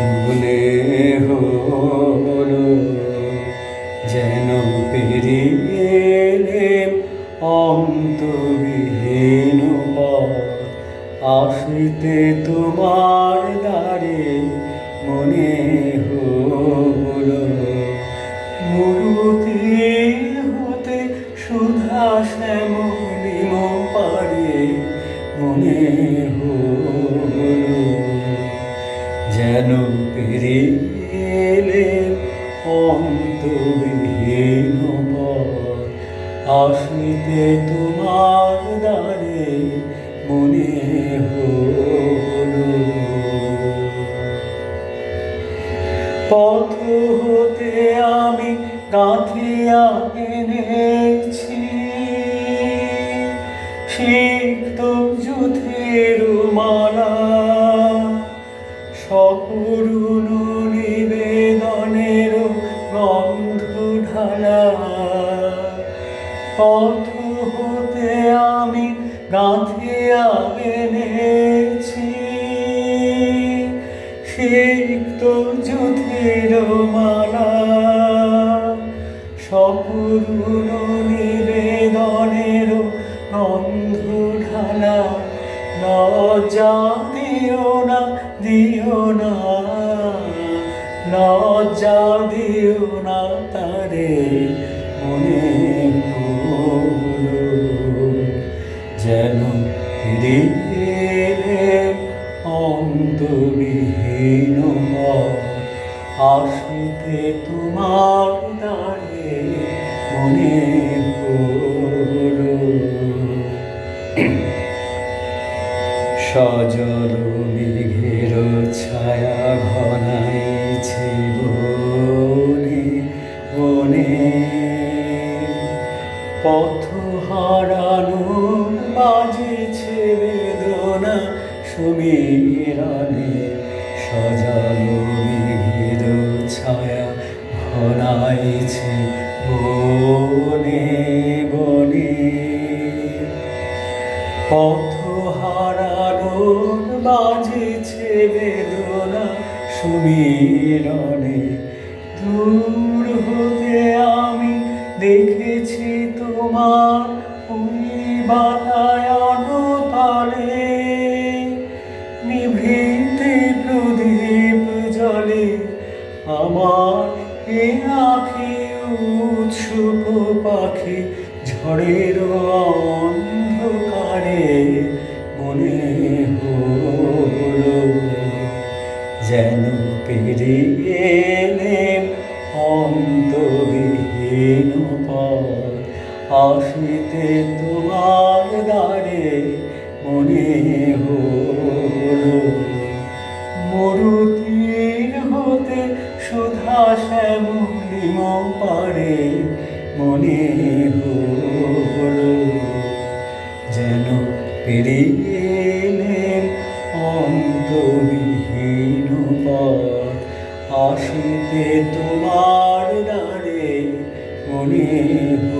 মনে হলো যেন পেরিয়ে অন্তবিহীন আসিতে তোমার দ্বারে মনে হলো মূর্তি হতে সুধা শ্যামলিম পারে মনে অন্তবিহীন পথ আসিতে তোমার দ্বারে মনে হলো। পথ হতে আমি গাঁথিয়া এনেছি। সিক্ত যুথের মালা, সকরুণ নিবেদনের গন্ধ ঢালা পথ হতে আমি গাঁথিয়া এনেছি সিক্ত যুথের মালা সকরুণ নিবেদনের গন্ধ ঢালা লজ্জা দিও না দিও না। লজ্জা দিও না তারে, মনে যেন ফিরে অন্তবিহীন আসিতে তোমার দ্বারে, মনে সজল মেঘের ছায়া ঘনাইছে সুমিরনে সজল মেঘের ছায়া ঘনাইছে বনে বনে। পথ হারানোর বাজেছে বেদনা সুমিরনে দূর হতে আমি দেখেছি তোমার ওই আমার এ আখি উৎসুক পাখি, ঝড়ের অন্ধকারে মনে হলো। যেন পেরিয়ে এলেম অন্তবিহীন পথ, আসিতে তোমার দ্বারে মনে হলো। পারে মনে হল যেন পেরিয়ে এলেন অন্তবিহীন পথ। আসিতে তোমার দ্বারে মনে হলো